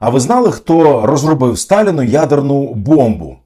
А ви знали, хто розробив Сталіну ядерну бомбу?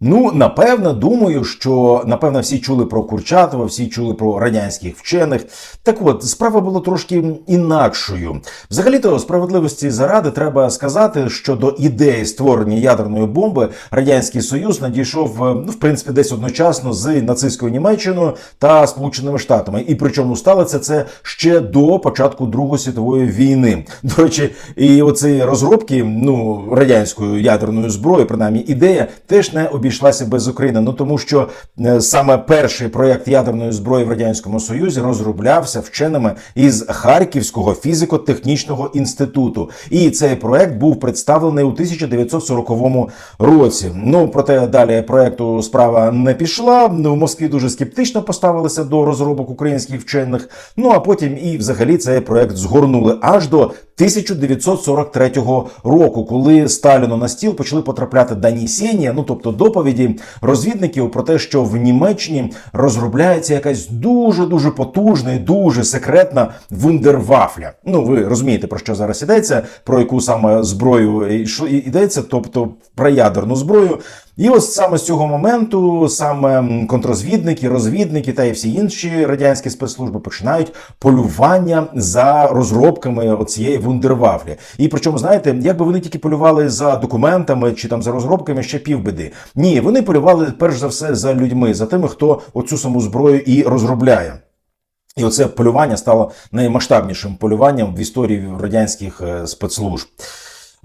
Ну, напевно, думаю, що напевно всі чули про Курчатова, всі чули про радянських вчених. Так от, справа була трошки інакшою. Взагалі-то справедливості заради треба сказати, що до ідеї створення ядерної бомби радянський союз надійшов е, ну, в принципі десь одночасно з нацистською Німеччиною та Сполученими Штатами. І причому сталося це ще до початку Другої світової війни. До речі, і оці розробки ну радянської ядерної зброї, принаймні ідея, теж не обійшлася без України. Ну тому що е, саме перший проєкт ядерної зброї в радянському союзі розроблявся вченими із Харківського фізико-технічного інституту. І цей проект був представлений у 1940 році. Ну проте далі проекту справа не пішла. В Москві дуже скептично поставилися до розробок українських вчених. Ну а потім і взагалі цей проект згорнули аж до 1943 року, коли Сталіну на стіл почали потрапляти донесення, ну тобто доповіді розвідників про те, що в Німеччині розробляється якась дуже дуже потужна і дуже секретна вундервафля. Ну ви розумієте про що зараз йдеться, про яку саме зброю йдеться, тобто про ядерну зброю. І ось саме з цього моменту саме контрозвідники, розвідники та й всі інші радянські спецслужби починають полювання за розробками цієї вундервафлі. І причому, знаєте, якби вони тільки полювали за документами чи там за розробками, ще півбіди. Ні, вони полювали перш за все за людьми, за тими, хто оцю саму зброю і розробляє. І оце полювання стало наймасштабнішим полюванням в історії радянських е, спецслужб.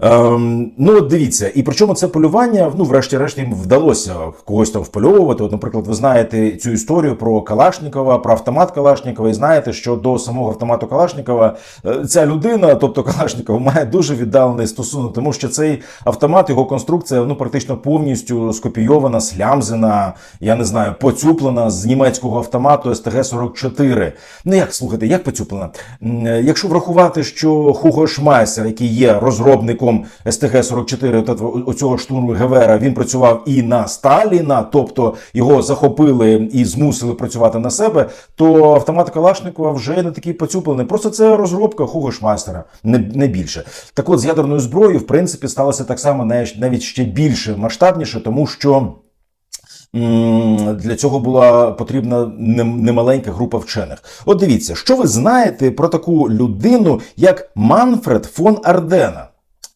Ем, ну, от дивіться, і причому це полювання, ну, врешті-решт, їм вдалося когось там впольовувати. От, наприклад, ви знаєте цю історію про Калашникова, про автомат Калашникова, і знаєте, що до самого автомату Калашникова е, ця людина, тобто Калашников, має дуже віддалений стосунок, тому що цей автомат, його конструкція, ну, практично повністю скопійована, слямзена, я не знаю, поцюплена з німецького автомату СТГ-44. Ну, як слухайте, як поцюплена? Е, Якщо врахувати, що Хуго Шмайсер, який є розробником СТГ-44, оцього штурму Гевера, він працював і на Сталіна, тобто його захопили і змусили працювати на себе, то автомат Калашникова вже не такий поцюплений. Просто це розробка Хуго Шмайстера, не, не більше. Так от з ядерною зброєю, в принципі, сталося так само навіть ще більше масштабніше, тому що. Для цього була потрібна немаленька група вчених. От дивіться, що ви знаєте про таку людину, як Манфред фон Ардена?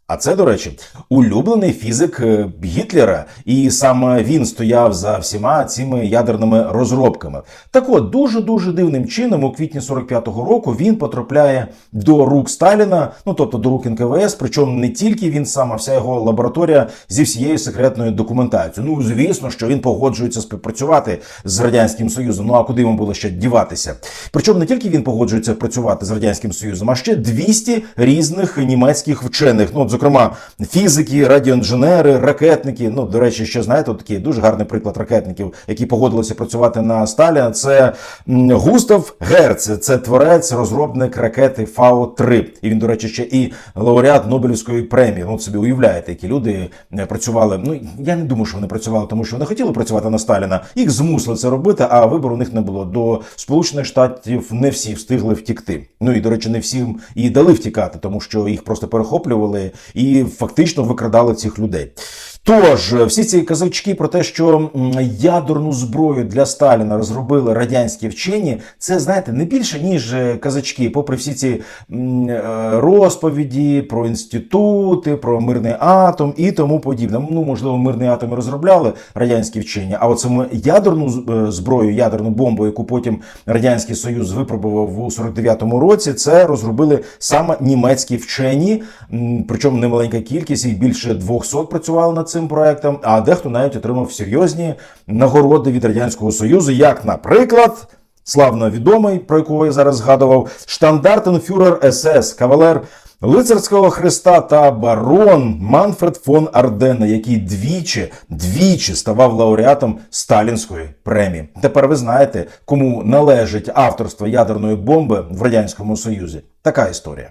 А це, до речі, улюблений фізик е, Гітлера, і саме він стояв за всіма цими ядерними розробками. Так от, дуже дуже дивним чином, у квітні 45-го року він потрапляє до рук Сталіна, ну тобто до рук НКВС. Причому не тільки він сам, а вся його лабораторія зі всією секретною документацією. Ну звісно, що він погоджується співпрацювати з радянським союзом. Ну а куди йому було ще діватися? Причому не тільки він погоджується працювати з радянським союзом, а ще 200 різних німецьких вчених. Ну, зокрема, фізики, радіоінженери, ракетники. Ну, до речі, ще знаєте, такий дуже гарний приклад ракетників, які погодилися працювати на Сталіна. Це Густав Герц, це творець, розробник ракети Фау-3. І він, до речі, ще і лауреат Нобелівської премії. Ну, собі уявляєте, які люди е, працювали. Ну я не думаю, що вони працювали, тому що вони хотіли працювати на Сталіна. Їх змусили це робити, а вибору у них не було. До Сполучених Штатів не всі встигли втікти. Ну і до речі, не всім і дали втікати, тому що їх просто перехоплювали і фактично викрадали цих людей. Тож всі ці казачки про те, що ядерну зброю для Сталіна розробили радянські вчені, це знаєте не більше ніж е, казачки, попри всі ці е, розповіді про інститути, про мирний атом і тому подібне. Ну можливо, мирний атом розробляли радянські вчені, а от саме ядерну е, зброю, ядерну бомбу, яку потім радянський союз випробував у 49-му році, це розробили саме німецькі вчені. Причому немаленька кількість, їх більше 200 працювали над цим проектом. А дехто навіть отримав серйозні нагороди від радянського союзу, як, наприклад. Славно відомий, про якого я зараз згадував, штандартенфюрер СС, кавалер лицарського хреста та барон Манфред фон Ардена, який двічі, двічі ставав лауреатом Сталінської премії. Тепер ви знаєте, кому належить авторство ядерної бомби в радянському союзі. Така історія.